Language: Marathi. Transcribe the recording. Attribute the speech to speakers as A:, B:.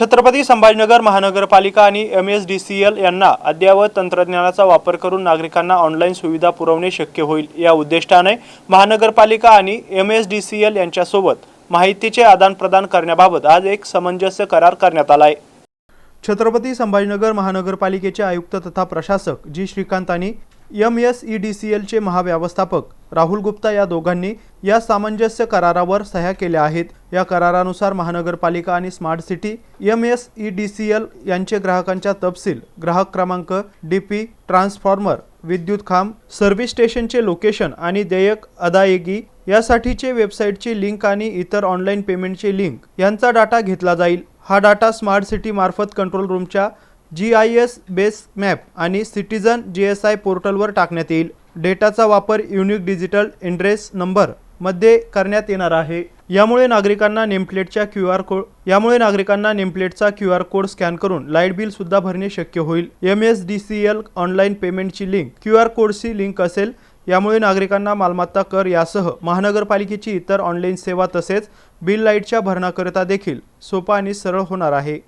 A: छत्रपती संभाजीनगर महानगरपालिका आणि M S D C L यांना अद्ययावत तंत्रज्ञानाचा वापर करून नागरिकांना ऑनलाईन सुविधा पुरवणे शक्य होईल या उद्दिष्टाने महानगरपालिका आणि M S D C L यांच्यासोबत माहितीचे आदानप्रदान करण्याबाबत आज एक समंजस्य करार करण्यात आला आहे छत्रपती संभाजीनगर महानगरपालिकेचे आयुक्त तथा प्रशासक जी श्रीकांत आणि M S E D C एलचे महाव्यवस्थापक राहुल गुप्ता या दोघांनी या सामंजस्य करारावर सह्या केल्या आहेत. या करारानुसार महानगरपालिका आणि smart city M S E D C L यांचे ग्राहकांच्या तपशील ग्राहक क्रमांक डी पी ट्रान्सफॉर्मर विद्युत खांब सर्व्हिस स्टेशनचे लोकेशन आणि देयक अदायगी यासाठीचे वेबसाईटची लिंक आणि इतर ऑनलाईन पेमेंटची लिंक यांचा डाटा घेतला जाईल. हा डाटा स्मार्ट सिटी मार्फत control रूमच्या G I S base map आणि सिटीजन जी एस आय पोर्टलवर टाकण्यात येईल. डेटाचा वापर युनिक डिजिटल एड्रेस नंबरमध्ये करण्यात येणार आहे. यामुळे नागरिकांना नेमप्लेटच्या क्यू आर कोड यामुळे नागरिकांना नेमप्लेटचा क्यू आर कोड स्कॅन करून लाइट बिल सुद्धा भरणे शक्य होईल. M S D C L online पेमेंटची लिंक क्यू आर कोडची लिंक असेल यामुळे नागरिकांना मालमत्ता कर यासह महानगरपालिकेची इतर ऑनलाईन सेवा तसेच बिल लाईटच्या भरणाकरिता देखील सोपा आणि सरळ होणार आहे.